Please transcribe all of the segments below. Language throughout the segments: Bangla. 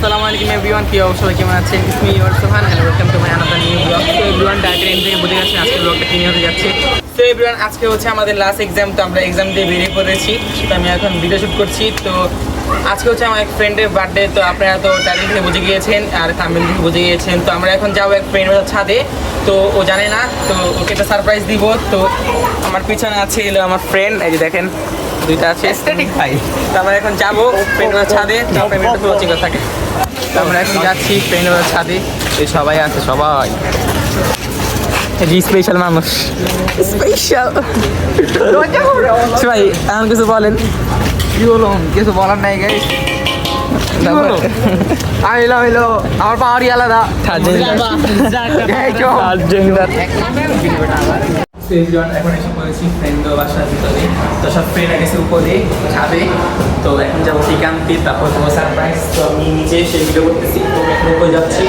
আসসালামু আলাইকুম এভরিওয়ান, কি অবস্থা? কেমন আছেন? It's me your Sohan and welcome to my another new blog তো এভরিওয়ান ডাইরেক্ট এন্ড থেকে বুঝে গেছেন আজকে ব্লগটা কিনে হতে যাচ্ছে। তো এভরিওয়ান আজকে হচ্ছে আমাদের লাস্ট এক্সাম তো আমরা এক্সাম দিয়ে বেরিয়ে পড়েছি। তো আমি এখন ভিডিও শুট করছি। তো, আজকে হচ্ছে আমার এক ফ্রেন্ডের বার্থডে তো আপনারা তো টাইটেল থেকে বুঝে গিয়েছেন, আর থাম্বেল থেকে বুঝে গিয়েছেন। তো আমরা এখন যাব এক ফ্রেন্ডের ছাদে। তো, ও জানে না, তো ওকে একটা সারপ্রাইজ দিব। তো, আমার পিছনে আছে এলো আমার ফ্রেন্ড এই যে দেখেন। দুইটা আছে। স্ট্যাটিক ভাই তো আমরা এখন যাব ছাদে তো লচিক থাকে। তো আমরা এখন যাচ্ছি ছাদে। এই সবাই আছে সবাই। স্পেশাল মানুষ। স্পেশাল ভাই এখন কিছু বলেন। কি হলো কিছু বলার নাই গাই তারপর আইলো হইল আমার পাওয়ারই আলাদা। চো। এখন এসে পড়েছি বাসার ভিতরে। তো সব ফ্রেন্ড গেছে উপরে ছাদে তো এখন যাব আনতে তারপর তোমার সারপ্রাইজ তো আমি নিজে সেই ভিডিও করতেছি, তো এখন উপরে যাচ্ছি।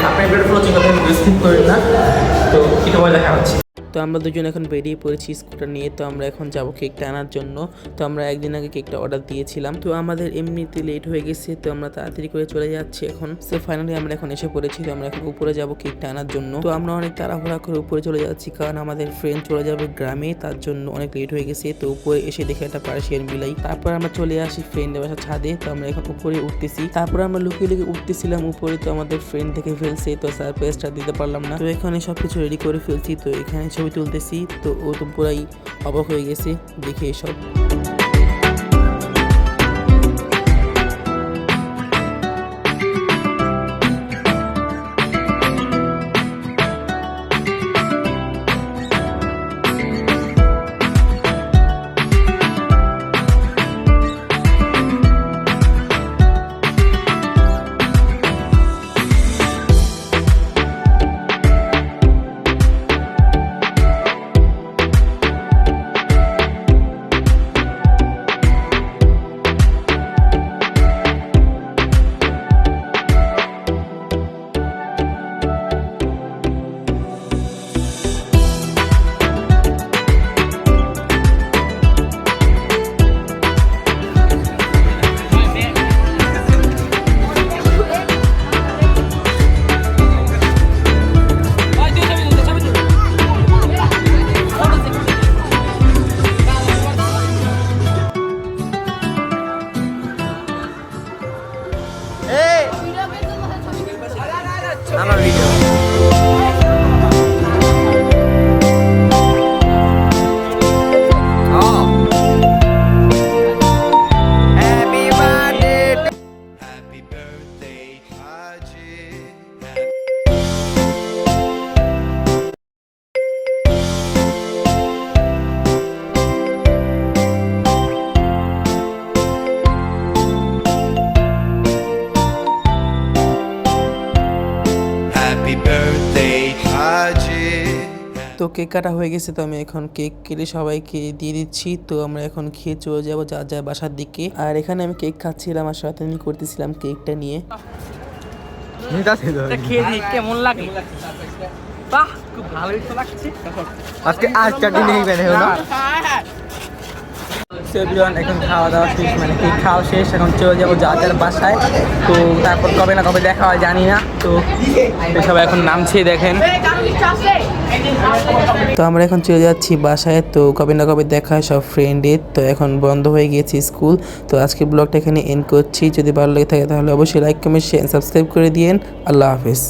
তো আপনার ভিডিও করেন স্কিপ করেন না। তো এটা দেখা হচ্ছে। তো আমরা দুজন এখন বেরিয়ে পড়েছি স্কুটার নিয়ে, তো আমরা এখন যাব কেকটা আনার জন্য। তো আমরা একদিন আগে কেকটা অর্ডার দিয়েছিলাম। তো আমাদের এমনিতে লেট হয়ে গেছে, তো আমরা তাড়াতাড়ি করে চলে যাচ্ছি এখন। সো ফাইনালি আমরা এখন এসে পড়েছি, তো আমরা এখন উপরে যাব কেকটা আনার জন্য। তো আমরা অনেক তাড়াহুড়া করে উপরে চলে যাচ্ছি, কারণ আমাদের ফ্রেন্ড চলে যাবে গ্রামে, তার জন্য অনেক লেট হয়ে গেছে। তো উপরে এসে দেখে একটা পার্সিয়ান বিলাই। তারপর আমরা চলে আসি ফ্রেন্ডের বাসা ছাদে, তো আমরা এখন উপরে উঠতেছি। তারপর আমরা লুকিয়ে লুকিয়ে উঠতেছিলাম উপরে, তো আমাদের ফ্রেন্ড থেকে ফেলছে, তো সারপ্রাইজটা দিতে পারলাম না। তো এখানে সবকিছু রেডি করে ফেলছি, তো এখানে ছবি তুলতেছি তো ও তো পুরাই অবাক হয়ে গেছে দেখে এসব। আমার Happy birthday, Haji. তো কেক কাটা হয়ে গেছে তো আমি এখন কেক কেটে সবাইকে দিয়ে দিচ্ছি। তো আমরা এখন খেয়ে চলে যাব যা যা বাসার দিকে। আর এখানে আমি কেক খাচ্ছিলাম আর সাথে আমি করতেছিলাম কেকটা নিয়ে। খেয়ে দিই কেমন লাগে? বাহ খুব ভালোই তো লাগছে। আজকে আজ চাটনি নেই বেনে হলো। এভরিওয়ান এখন খাওয়া দাওয়া শেষ মানে কেক খাওয়া শেষ, এখন চলে যাব যা যার বাসায়। তো তারপর কবে না কবে দেখা হয় জানি না, তো সবাই এখন নামছে, দেখেন। তো আমরা এখন চলে যাচ্ছি বাসায়, তো কবে না কবে দেখা হয় সব ফ্রেন্ডের তো এখন বন্ধ হয়ে গিয়েছে স্কুল তো আজকে ব্লগটা এখানে এন্ড করছি। যদি ভালো লেগে থাকে তাহলে অবশ্যই লাইক কমেন্ট শেয়ার সাবস্ক্রাইব করে দিয়েন। আল্লাহ হাফেজ।